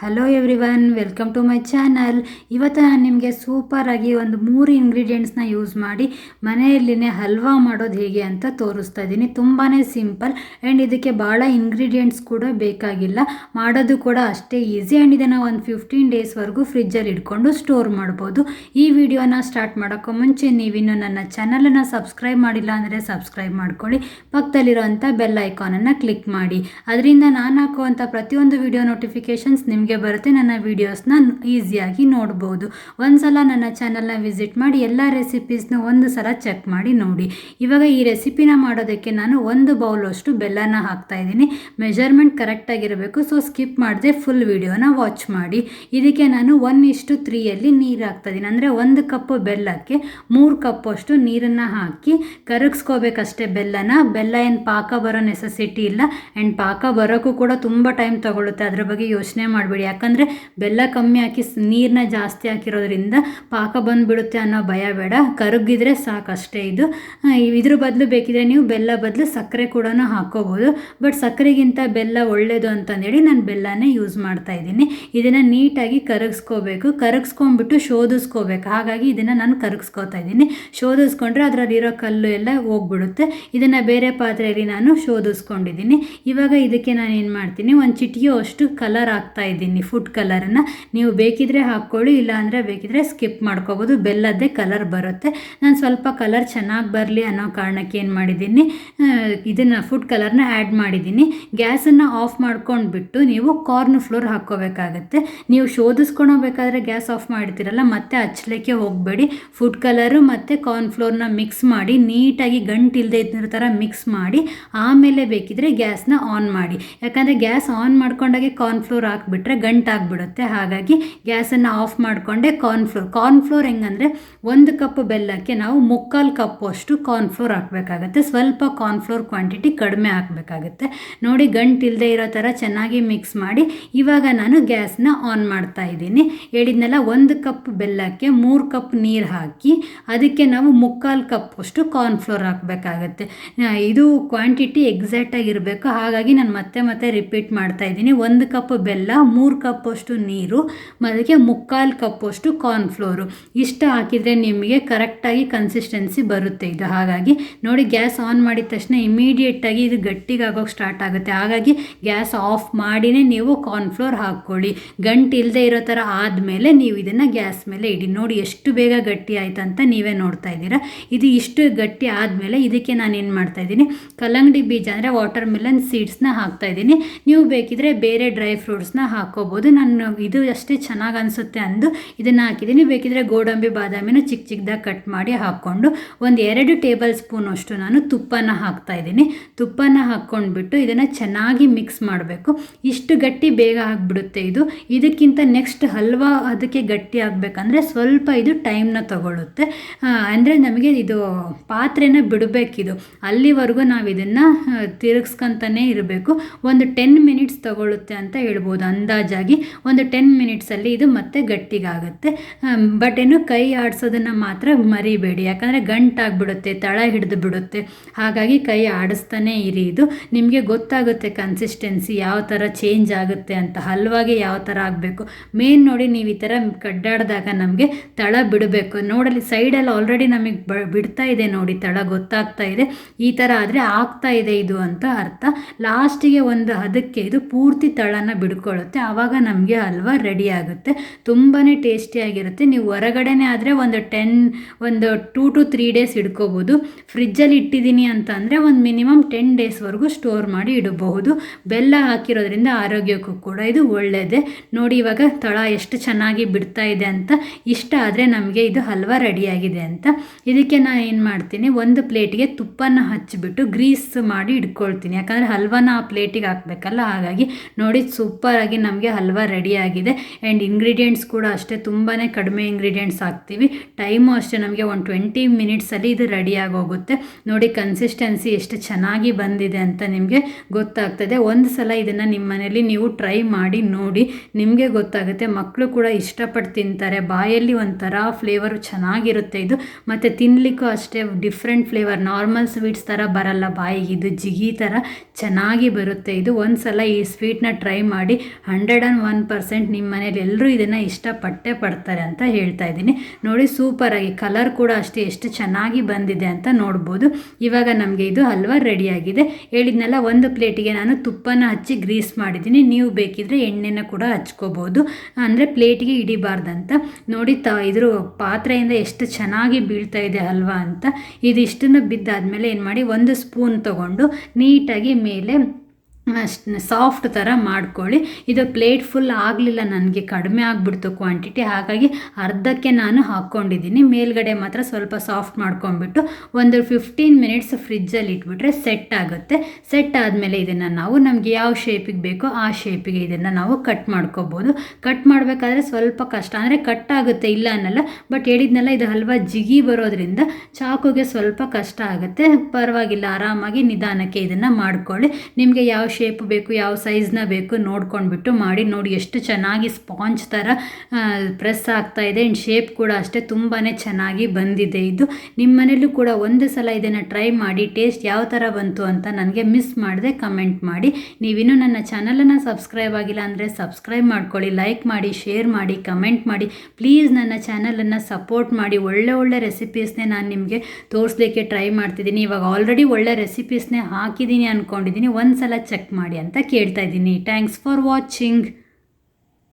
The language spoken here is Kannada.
Hello everyone welcome to my channel ಇವತ್ತು ನಾನು ನಿಮಗೆ ಸೂಪರಾಗಿ ಒಂದು ಮೂರು ಇಂಗ್ರೀಡಿಯೆಂಟ್ಸ್ನ ಯೂಸ್ ಮಾಡಿ ಮನೆಯಲ್ಲಿನೇ ಹಲ್ವಾ ಮಾಡೋದು ಹೇಗೆ ಅಂತ ತೋರಿಸ್ತಾ ಇದ್ದೀನಿ ತುಂಬಾ ಸಿಂಪಲ್ ಆ್ಯಂಡ್ ಇದಕ್ಕೆ ಭಾಳ ಇಂಗ್ರೀಡಿಯೆಂಟ್ಸ್ ಕೂಡ ಬೇಕಾಗಿಲ್ಲ. ಮಾಡೋದು ಕೂಡ ಅಷ್ಟೇ ಈಸಿ ಆ್ಯಂಡ್ ಇದನ್ನು ಒಂದು ಫಿಫ್ಟೀನ್ ಡೇಸ್ವರೆಗೂ ಫ್ರಿಜ್ಜಲ್ಲಿ ಇಟ್ಕೊಂಡು ಸ್ಟೋರ್ ಮಾಡ್ಬೋದು. ಈ ವಿಡಿಯೋನ ಸ್ಟಾರ್ಟ್ ಮಾಡೋಕ್ಕೂ ಮುಂಚೆ ನೀವಿನ್ನು ನನ್ನ ಚಾನಲನ್ನು ಸಬ್ಸ್ಕ್ರೈಬ್ ಮಾಡಿಲ್ಲ ಅಂದರೆ ಸಬ್ಸ್ಕ್ರೈಬ್ ಮಾಡ್ಕೊಳ್ಳಿ. ಪಕ್ಕದಲ್ಲಿರೋಂಥ ಬೆಲ್ ಐಕಾನನ್ನು ಕ್ಲಿಕ್ ಮಾಡಿ. ಅದರಿಂದ ನಾನು ಹಾಕುವಂಥ ಪ್ರತಿಯೊಂದು ವಿಡಿಯೋ ನೋಟಿಫಿಕೇಷನ್ಸ್ ನಿಮಗೆ ಬರುತ್ತೆ, ನನ್ನ ವೀಡಿಯೋಸ್ನ ಈಸಿಯಾಗಿ ನೋಡ್ಬೋದು. ಒಂದು ಸಲ ನನ್ನ ಚಾನಲ್ನ ವಿಸಿಟ್ ಮಾಡಿ, ಎಲ್ಲ ರೆಸಿಪೀಸ್ನ ಒಂದು ಸಲ ಚೆಕ್ ಮಾಡಿ ನೋಡಿ. ಇವಾಗ ಈ ರೆಸಿಪಿನ ಮಾಡೋದಕ್ಕೆ ನಾನು ಒಂದು ಬೌಲಷ್ಟು ಬೆಲ್ಲನ ಹಾಕ್ತಾ ಇದ್ದೀನಿ. ಮೆಜರ್ಮೆಂಟ್ ಕರೆಕ್ಟಾಗಿರಬೇಕು ಸೊ ಸ್ಕಿಪ್ ಮಾಡದೆ ಫುಲ್ ವಿಡಿಯೋನ ವಾಚ್ ಮಾಡಿ. ಇದಕ್ಕೆ ನಾನು ಒನ್ ಇಷ್ಟು ತ್ರೀಯಲ್ಲಿ ನೀರು ಹಾಕ್ತಾ ಇದ್ದೀನಿ. ಅಂದರೆ ಒಂದು ಕಪ್ಪು ಬೆಲ್ಲಕ್ಕೆ ಮೂರು ಕಪ್ಪಷ್ಟು ನೀರನ್ನು ಹಾಕಿ ಕರಗಿಸ್ಕೋಬೇಕಷ್ಟೇ ಬೆಲ್ಲನ. ಬೆಲ್ಲ ಏನು ಪಾಕ ಬರೋ ನೆಸೆಸಿಟಿ ಇಲ್ಲ. ಆ್ಯಂಡ್ ಪಾಕ ಬರೋಕ್ಕೂ ಕೂಡ ತುಂಬ ಟೈಮ್ ತಗೊಳ್ಳುತ್ತೆ ಅದ್ರ ಬಗ್ಗೆ ಯೋಚನೆ ಮಾಡಬೇಡಿ. ಯಾಕಂದರೆ ಬೆಲ್ಲ ಕಮ್ಮಿ ಹಾಕಿ ನೀರನ್ನ ಜಾಸ್ತಿ ಹಾಕಿರೋದ್ರಿಂದ ಪಾಕ ಬಂದುಬಿಡುತ್ತೆ ಅನ್ನೋ ಭಯ ಬೇಡ. ಕರಗಿದ್ರೆ ಸಾಕಷ್ಟೇ ಇದು. ಇದ್ರ ಬದಲು ಬೇಕಿದ್ರೆ ನೀವು ಬೆಲ್ಲ ಬದಲು ಸಕ್ಕರೆ ಕೂಡ ಹಾಕೋಬೋದು. ಬಟ್ ಸಕ್ಕರೆಗಿಂತ ಬೆಲ್ಲ ಒಳ್ಳೆಯದು ಅಂತಂದೇಳಿ ನಾನು ಬೆಲ್ಲನೇ ಯೂಸ್ ಮಾಡ್ತಾ ಇದ್ದೀನಿ. ಇದನ್ನು ನೀಟಾಗಿ ಕರಗಿಸ್ಕೋಬೇಕು. ಕರಗಿಸ್ಕೊಂಡ್ಬಿಟ್ಟು ಶೋಧಿಸ್ಕೋಬೇಕು. ಹಾಗಾಗಿ ಇದನ್ನು ನಾನು ಕರಗಿಸ್ಕೋತಾ ಇದ್ದೀನಿ. ಶೋಧಿಸ್ಕೊಂಡ್ರೆ ಅದರಲ್ಲಿರೋ ಕಲ್ಲು ಎಲ್ಲ ಹೋಗ್ಬಿಡುತ್ತೆ. ಇದನ್ನು ಬೇರೆ ಪಾತ್ರೆಯಲ್ಲಿ ನಾನು ಶೋಧಿಸ್ಕೊಂಡಿದ್ದೀನಿ. ಇವಾಗ ಇದಕ್ಕೆ ನಾನು ಏನು ಮಾಡ್ತೀನಿ? ಒಂದು ಚಿಟಿಯೋ ಅಷ್ಟು ಕಲರ್ ಆಗ್ತಾ ಇದ್ದೀನಿ. ಫುಡ್ ಕಲರನ್ನು ನೀವು ಬೇಕಿದ್ರೆ ಹಾಕ್ಕೊಳ್ಳಿ ಇಲ್ಲ ಅಂದರೆ ಬೇಕಿದ್ರೆ ಸ್ಕಿಪ್ ಮಾಡ್ಕೋಬೋದು. ಬೆಲ್ಲದ್ದೇ ಕಲರ್ ಬರುತ್ತೆ. ನಾನು ಸ್ವಲ್ಪ ಕಲರ್ ಚೆನ್ನಾಗಿ ಬರಲಿ ಅನ್ನೋ ಕಾರಣಕ್ಕೆ ಏನು ಮಾಡಿದ್ದೀನಿ ಇದನ್ನು ಫುಡ್ ಕಲರ್ನ ಆ್ಯಡ್ ಮಾಡಿದ್ದೀನಿ. ಗ್ಯಾಸನ್ನು ಆಫ್ ಮಾಡ್ಕೊಂಡ್ಬಿಟ್ಟು ನೀವು ಕಾರ್ನ್ ಫ್ಲೋರ್ ಹಾಕ್ಕೋಬೇಕಾಗತ್ತೆ. ನೀವು ಶೋಧಿಸ್ಕೊಳಬೇಕಾದ್ರೆ ಗ್ಯಾಸ್ ಆಫ್ ಮಾಡಿರ್ತೀರಲ್ಲ, ಮತ್ತೆ ಹಚ್ಚಲಿಕ್ಕೆ ಹೋಗಬೇಡಿ. ಫುಡ್ ಕಲರು ಮತ್ತು ಕಾರ್ನ್ ಫ್ಲೋರ್ನ ಮಿಕ್ಸ್ ಮಾಡಿ, ನೀಟಾಗಿ ಗಂಟಿಲ್ಲದೆ ಇದ್ದಿರೋ ಥರ ಮಿಕ್ಸ್ ಮಾಡಿ, ಆಮೇಲೆ ಬೇಕಿದ್ರೆ ಗ್ಯಾಸ್ನ ಆನ್ ಮಾಡಿ. ಯಾಕಂದರೆ ಗ್ಯಾಸ್ ಆನ್ ಮಾಡ್ಕೊಂಡಾಗೆ ಕಾರ್ನ್ ಫ್ಲೋರ್ ಹಾಕ್ಬಿಟ್ರೆ ಗಂಟಾಗ್ಬಿಡುತ್ತೆ. ಹಾಗಾಗಿ ಗ್ಯಾಸನ್ನು ಆಫ್ ಮಾಡಿಕೊಂಡೆ ಕಾರ್ನ್ ಫ್ಲೋರ್ ಕಾರ್ನ್ ಫ್ಲೋರ್ ಹೆಂಗಂದರೆ ಒಂದು ಕಪ್ ಬೆಲ್ಲಕ್ಕೆ ನಾವು ಮುಕ್ಕಾಲು ಕಪ್ ಅಷ್ಟು ಕಾರ್ನ್ ಫ್ಲೋರ್ ಹಾಕಬೇಕಾಗತ್ತೆ. ಸ್ವಲ್ಪ ಕಾರ್ನ್ ಫ್ಲೋರ್ ಕ್ವಾಂಟಿಟಿ ಕಡಿಮೆ ಹಾಕಬೇಕಾಗುತ್ತೆ. ನೋಡಿ ಗಂಟಿಲ್ಲದೆ ಇರೋ ಥರ ಚೆನ್ನಾಗಿ ಮಿಕ್ಸ್ ಮಾಡಿ ಇವಾಗ ನಾನು ಗ್ಯಾಸನ್ನ ಆನ್ ಮಾಡ್ತಾ ಇದ್ದೀನಿ. ಹೇಳಿದ್ನೆಲ್ಲ ಒಂದು ಕಪ್ ಬೆಲ್ಲಕ್ಕೆ ಮೂರು ಕಪ್ ನೀರು ಹಾಕಿ ಅದಕ್ಕೆ ನಾವು ಮುಕ್ಕಾಲು ಕಪ್ ಅಷ್ಟು ಕಾರ್ನ್ ಫ್ಲೋರ್ ಹಾಕಬೇಕಾಗತ್ತೆ. ಇದು ಕ್ವಾಂಟಿಟಿ ಎಕ್ಸಾಕ್ಟಾಗಿ ಇರಬೇಕು ಹಾಗಾಗಿ ನಾನು ಮತ್ತೆ ಮತ್ತೆ ರಿಪೀಟ್ ಮಾಡ್ತಾ ಇದ್ದೀನಿ. ಒಂದು ಕಪ್ ಬೆಲ್ಲ ಮೂರು ಕಪ್ ಅಷ್ಟು ನೀರು ಅದಕ್ಕೆ ಮುಕ್ಕಾಲು ಕಪ್ಪಷ್ಟು ಕಾರ್ನ್ಫ್ಲೋರು ಕಾರ್ನ್ ಫ್ಲೋರು ಇಷ್ಟು ಹಾಕಿದರೆ ನಿಮಗೆ ಕರೆಕ್ಟಾಗಿ ಕನ್ಸಿಸ್ಟೆನ್ಸಿ ಬರುತ್ತೆ ಇದು. ಹಾಗಾಗಿ ನೋಡಿ ಗ್ಯಾಸ್ ಆನ್ ಮಾಡಿದ ತಕ್ಷಣ ಇಮಿಡಿಯೇಟಾಗಿ ಇದು ಗಟ್ಟಿಗಾಗೋಕೆ ಸ್ಟಾರ್ಟ್ ಆಗುತ್ತೆ. ಹಾಗಾಗಿ ಗ್ಯಾಸ್ ಆಫ್ ಮಾಡಿನೇ ನೀವು ಕಾರ್ನ್ ಫ್ಲೋರ್ ಹಾಕ್ಕೊಳ್ಳಿ. ಗಂಟು ಇಲ್ಲದೆ ಇರೋ ಥರ ಆದಮೇಲೆ ನೀವು ಇದನ್ನು ಗ್ಯಾಸ್ ಮೇಲೆ ಇಡಿ. ನೋಡಿ ಎಷ್ಟು ಬೇಗ ಗಟ್ಟಿ ಆಯ್ತು ಅಂತ ನೀವೇ ನೋಡ್ತಾ ಇದ್ದೀರಾ. ಇದು ಇಷ್ಟು ಗಟ್ಟಿ ಆದಮೇಲೆ ಇದಕ್ಕೆ ನಾನು ಏನು ಮಾಡ್ತಾ ಇದ್ದೀನಿ? ಕಲ್ಲಂಗಡಿ ಬೀಜ ಅಂದರೆ ವಾಟರ್ ಮಿಲನ್ ಸೀಡ್ಸ್ನ ಹಾಕ್ತಾ ಇದ್ದೀನಿ. ನೀವು ಬೇಕಿದ್ರೆ ಬೇರೆ ಡ್ರೈ ಫ್ರೂಟ್ಸ್ನ ಹಾಕ್ಕೋಬೋದು ನಾನು ಇದು ಅಷ್ಟೇ ಚೆನ್ನಾಗಿ ಅನಿಸುತ್ತೆ ಅಂದು ಇದನ್ನು ಹಾಕಿದ್ದೀನಿ. ಬೇಕಿದ್ರೆ ಗೋಡಂಬಿ ಬಾದಾಮಿನ ಚಿಕ್ಕ ಚಿಕ್ಕದಾಗಿ ಕಟ್ ಮಾಡಿ ಹಾಕ್ಕೊಂಡು ಒಂದು ಎರಡು ಟೇಬಲ್ ಸ್ಪೂನ್ ಅಷ್ಟು ನಾನು ತುಪ್ಪನ ಹಾಕ್ತಾ ಇದ್ದೀನಿ. ತುಪ್ಪನ ಹಾಕ್ಕೊಂಡ್ಬಿಟ್ಟು ಇದನ್ನು ಚೆನ್ನಾಗಿ ಮಿಕ್ಸ್ ಮಾಡಬೇಕು. ಇಷ್ಟು ಗಟ್ಟಿ ಬೇಗ ಆಗಿಬಿಡುತ್ತೆ ಇದು. ಇದಕ್ಕಿಂತ ನೆಕ್ಸ್ಟ್ ಹಲ್ವಾ ಅದಕ್ಕೆ ಗಟ್ಟಿ ಆಗಬೇಕಂದ್ರೆ ಸ್ವಲ್ಪ ಇದು ಟೈಮ್ನ ತಗೊಳ್ಳುತ್ತೆ ಅಂದರೆ ನಮಗೆ ಇದು ಪಾತ್ರೆನ ಬಿಡಬೇಕಿದು. ಅಲ್ಲಿವರೆಗೂ ನಾವು ಇದನ್ನು ತಿರುಗಿಸ್ಕೊಂತಾನೆ ಇರಬೇಕು. ಒಂದು ಟೆನ್ ಮಿನಿಟ್ಸ್ ತಗೊಳ್ಳುತ್ತೆ ಅಂತ ಹೇಳ್ಬೋದು. ಅಂದಾಜಾಗಿ ಒಂದು ಟೆನ್ ಮಿನಿಟ್ಸಲ್ಲಿ ಇದು ಮತ್ತೆ ಗಟ್ಟಿಗಾಗುತ್ತೆ. ಬಟ್ ಏನು ಕೈ ಆಡಿಸೋದನ್ನು ಮಾತ್ರ ಮರಿಬೇಡಿ. ಯಾಕಂದರೆ ಗಂಟಾಗ್ಬಿಡುತ್ತೆ, ತಳ ಹಿಡಿದು ಬಿಡುತ್ತೆ. ಹಾಗಾಗಿ ಕೈ ಆಡಿಸ್ತಾನೆ ಇರಿ ಇದು. ನಿಮಗೆ ಗೊತ್ತಾಗುತ್ತೆ ಕನ್ಸಿಸ್ಟೆನ್ಸಿ ಯಾವ ಥರ ಚೇಂಜ್ ಆಗುತ್ತೆ ಅಂತ, ಹಲ್ವಾಗೆ ಯಾವ ಥರ ಆಗಬೇಕು. ಮೇನ್ ನೋಡಿ ನೀವು ಈ ಥರ ಕಡ್ಡಾಡಿದಾಗ ನಮಗೆ ತಳ ಬಿಡಬೇಕು. ನೋಡಲಿ ಸೈಡಲ್ಲಿ ಆಲ್ರೆಡಿ ನಮಗೆ ಬ, ಬಿಡ್ತಾ ಇದೆ ನೋಡಿ, ತಳ ಗೊತ್ತಾಗ್ತಾ ಇದೆ. ಈ ಥರ ಆದರೆ ಆಗ್ತಾ ಇದೆ ಇದು ಅಂತ ಅರ್ಥ. ಲಾಸ್ಟಿಗೆ ಒಂದು ಹದಕ್ಕೆ ಇದು ಪೂರ್ತಿ ತಳನ ಬಿಡ್ಕೊಳ್ಳುತ್ತೆ. ಆವಾಗ ನಮಗೆ ಹಲ್ವಾ ರೆಡಿ ಆಗುತ್ತೆ. ತುಂಬಾ ಟೇಸ್ಟಿಯಾಗಿರುತ್ತೆ ನೀವು ಹೊರಗಡೆನೇ ಆದರೆ ಒಂದು ಟೆನ್ ಒಂದು ಟೂ ಟು ತ್ರೀ ಡೇಸ್ ಇಡ್ಕೋಬೋದು. ಫ್ರಿಜ್ಜಲ್ಲಿ ಇಟ್ಟಿದ್ದೀನಿ ಅಂತ ಅಂದರೆ ಒಂದು ಮಿನಿಮಮ್ ಟೆನ್ ಡೇಸ್ವರೆಗೂ ಸ್ಟೋರ್ ಮಾಡಿ ಇಡಬಹುದು. ಬೆಲ್ಲ ಹಾಕಿರೋದ್ರಿಂದ ಆರೋಗ್ಯಕ್ಕೂ ಕೂಡ ಇದು ಒಳ್ಳೆಯದೇ ನೋಡಿ ಇವಾಗ ತಳ ಎಷ್ಟು ಚೆನ್ನಾಗಿ ಬಿಡ್ತಾ ಇದೆ ಅಂತ. ಇಷ್ಟ ಆದರೆ ನಮಗೆ ಇದು ಹಲ್ವಾ ರೆಡಿಯಾಗಿದೆ ಅಂತ. ಇದಕ್ಕೆ ನಾನು ಏನು ಮಾಡ್ತೀನಿ? ಒಂದು ಪ್ಲೇಟಿಗೆ ತುಪ್ಪನ ಹಚ್ಚಿಬಿಟ್ಟು ಗ್ರೀಸ್ ಮಾಡಿ ಇಟ್ಕೊಳ್ತೀನಿ ಯಾಕಂದರೆ ಹಲ್ವಾನ ಆ ಪ್ಲೇಟಿಗೆ ಹಾಕಬೇಕಲ್ಲ, ಹಾಗಾಗಿ ನೋಡಿ ಸೂಪರಾಗಿ ನಮಗೆ ಹಲ್ವಾ ರೆಡಿಯಾಗಿದೆ ಆ್ಯಂಡ್ ಇಂಗ್ರೀಡಿಯೆಂಟ್ಸ್ ಕೂಡ ಅಷ್ಟೇ ತುಂಬಾ ಕಡಿಮೆ ಇಂಗ್ರೀಡಿಯೆಂಟ್ಸ್ ಹಾಕ್ತೀವಿ. ಟೈಮು ಅಷ್ಟೇ ನಮಗೆ ಒಂದು ಟ್ವೆಂಟಿ ಮಿನಿಟ್ಸಲ್ಲಿ ಇದು ರೆಡಿಯಾಗಿ ಹೋಗುತ್ತೆ ನೋಡಿ ಕನ್ಸಿಸ್ಟೆನ್ಸಿ ಎಷ್ಟು ಚೆನ್ನಾಗಿ ಬಂದಿದೆ ಅಂತ ನಿಮಗೆ ಗೊತ್ತಾಗ್ತದೆ. ಒಂದು ಸಲ ಇದನ್ನು ನಿಮ್ಮ ಮನೇಲಿ ನೀವು ಟ್ರೈ ಮಾಡಿ ನೋಡಿ ನಿಮಗೆ ಗೊತ್ತಾಗುತ್ತೆ. ಮಕ್ಕಳು ಕೂಡ ಇಷ್ಟಪಟ್ಟು ತಿಂತಾರೆ. ಬಾಯಲ್ಲಿ ಒಂಥರ ಫ್ಲೇವರು ಚೆನ್ನಾಗಿರುತ್ತೆ ಇದು. ಮತ್ತು ತಿನ್ನಲಿಕ್ಕೂ ಅಷ್ಟೇ ಡಿಫ್ರೆಂಟ್ ಫ್ಲೇವರ್ ನಾರ್ಮಲ್ ಸ್ವೀಟ್ಸ್ ಥರ ಬರಲ್ಲ ಬಾಯಿಗೆ. ಇದು ಜಿಗಿ ಥರ ಚೆನ್ನಾಗಿ ಬರುತ್ತೆ. ಇದು ಒಂದು ಸಲ ಈ ಸ್ವೀಟ್ನ ಟ್ರೈ ಮಾಡಿ ಹಂಡ್ರೆಡ್ ಆ್ಯಂಡ್ ಒನ್ ಪರ್ಸೆಂಟ್ ನಿಮ್ಮ ಮನೇಲಿ ಎಲ್ಲರೂ ಇದನ್ನು ಇಷ್ಟಪಟ್ಟೆ ಪಡ್ತಾರೆ ಅಂತ ಹೇಳ್ತಾ ಇದ್ದೀನಿ. ನೋಡಿ ಸೂಪರಾಗಿ ಕಲರ್ ಕೂಡ ಅಷ್ಟೇ ಎಷ್ಟು ಚೆನ್ನಾಗಿ ಬಂದಿದೆ ಅಂತ ನೋಡ್ಬೋದು. ಇವಾಗ ನಮಗೆ ಇದು ಹಲ್ವಾ ರೆಡಿಯಾಗಿದೆ ಹೇಳಿದ್ನಲ್ಲ, ಒಂದು ಪ್ಲೇಟಿಗೆ ನಾನು ತುಪ್ಪನ ಹಚ್ಚಿ ಗ್ರೀಸ್ ಮಾಡಿದ್ದೀನಿ. ನೀವು ಬೇಕಿದ್ರೆ ಎಣ್ಣೆನ ಕೂಡ ಹಚ್ಕೋಬೋದು. ಅಂದರೆ ಪ್ಲೇಟಿಗೆ ಇಡಿಬಾರ್ದಂತ ನೋಡಿ, ತ ಇದ್ರ ಪಾತ್ರೆಯಿಂದ ಎಷ್ಟು ಚೆನ್ನಾಗಿ ಬೀಳ್ತಾ ಇದೆ ಹಲ್ವಾ ಅಂತ. ಇದಿಷ್ಟನ್ನು ಬಿದ್ದಾದ್ಮೇಲೆ ಏನು ಮಾಡಿ ಒಂದು ಸ್ಪೂನ್ ತಗೊಂಡು ನೀಟಾಗಿ ಮೇಲೆ ಅಷ್ಟು ಸಾಫ್ಟ್ ಥರ ಮಾಡ್ಕೊಳ್ಳಿ. ಇದು ಪ್ಲೇಟ್ ಫುಲ್ ಆಗಲಿಲ್ಲ, ನನಗೆ ಕಡಿಮೆ ಆಗಿಬಿಡ್ತು ಕ್ವಾಂಟಿಟಿ ಹಾಗಾಗಿ ಅರ್ಧಕ್ಕೆ ನಾನು ಹಾಕ್ಕೊಂಡಿದ್ದೀನಿ. ಮೇಲ್ಗಡೆ ಮಾತ್ರ ಸ್ವಲ್ಪ ಸಾಫ್ಟ್ ಮಾಡ್ಕೊಂಡ್ಬಿಟ್ಟು ಒಂದು ಫಿಫ್ಟೀನ್ ಮಿನಿಟ್ಸ್ ಫ್ರಿಜ್ಜಲ್ಲಿ ಇಟ್ಬಿಟ್ರೆ ಸೆಟ್ ಆಗುತ್ತೆ. ಸೆಟ್ ಆದಮೇಲೆ ಇದನ್ನು ನಾವು ನಮಗೆ ಯಾವ ಶೇಪಿಗೆ ಬೇಕೋ ಆ ಶೇಪಿಗೆ ಇದನ್ನು ನಾವು ಕಟ್ ಮಾಡ್ಕೋಬೋದು. ಕಟ್ ಮಾಡಬೇಕಾದ್ರೆ ಸ್ವಲ್ಪ ಕಷ್ಟ. ಅಂದರೆ ಕಟ್ ಆಗುತ್ತೆ, ಇಲ್ಲ ಅನ್ನಲ್ಲ. ಬಟ್ ಹೇಳಿದ್ನಲ್ಲ, ಇದು ಹಲ್ವಾ ಜಿಗಿ ಬರೋದ್ರಿಂದ ಚಾಕುಗೆ ಸ್ವಲ್ಪ ಕಷ್ಟ ಆಗುತ್ತೆ. ಪರವಾಗಿಲ್ಲ, ಆರಾಮಾಗಿ ನಿಧಾನಕ್ಕೆ ಇದನ್ನು ಮಾಡ್ಕೊಳ್ಳಿ. ನಿಮಗೆ ಯಾವ ಶೇಪ್ ಬೇಕು, ಯಾವ ಸೈಜ್ನ ಬೇಕು ನೋಡ್ಕೊಂಡ್ಬಿಟ್ಟು ಮಾಡಿ, ನೋಡಿ ಎಷ್ಟು ಚೆನ್ನಾಗಿ ಸ್ಪಾಂಜ್ ಥರ ಪ್ರೆಸ್ ಆಗ್ತಾ ಇದೆ. ಆ್ಯಂಡ್ ಶೇಪ್ ಕೂಡ ಅಷ್ಟೇ ತುಂಬಾ ಚೆನ್ನಾಗಿ ಬಂದಿದೆ ಇದು. ನಿಮ್ಮ ಮನೇಲೂ ಕೂಡ ಒಂದು ಸಲ ಇದನ್ನು ಟ್ರೈ ಮಾಡಿ ಟೇಸ್ಟ್ ಯಾವ ಥರ ಬಂತು ಅಂತ ನನಗೆ ಮಿಸ್ ಮಾಡದೆ ಕಮೆಂಟ್ ಮಾಡಿ. ನೀವಿನ್ನೂ ನನ್ನ ಚಾನಲನ್ನು ಸಬ್ಸ್ಕ್ರೈಬ್ ಆಗಿಲ್ಲ ಅಂದರೆ ಸಬ್ಸ್ಕ್ರೈಬ್ ಮಾಡ್ಕೊಳ್ಳಿ ಲೈಕ್ ಮಾಡಿ ಶೇರ್ ಮಾಡಿ ಕಮೆಂಟ್ ಮಾಡಿ. ಪ್ಲೀಸ್ ನನ್ನ ಚಾನಲನ್ನು ಸಪೋರ್ಟ್ ಮಾಡಿ. ಒಳ್ಳೆ ಒಳ್ಳೆ ರೆಸಿಪೀಸ್ನೇ ನಾನು ನಿಮಗೆ ತೋರಿಸ್ಲಿಕ್ಕೆ ಟ್ರೈ ಮಾಡ್ತಿದ್ದೀನಿ. ಇವಾಗ ಆಲ್ರೆಡಿ ಒಳ್ಳೆ ರೆಸಿಪೀಸ್ನೇ ಹಾಕಿದ್ದೀನಿ ಅಂದ್ಕೊಂಡಿದ್ದೀನಿ ಒಂದು ಸಲ ಚೆಕ್ ಮಾಡಿ ಅಂತ ಕೇಳ್ತಾ ಇದ್ದೀನಿ. Thanks for watching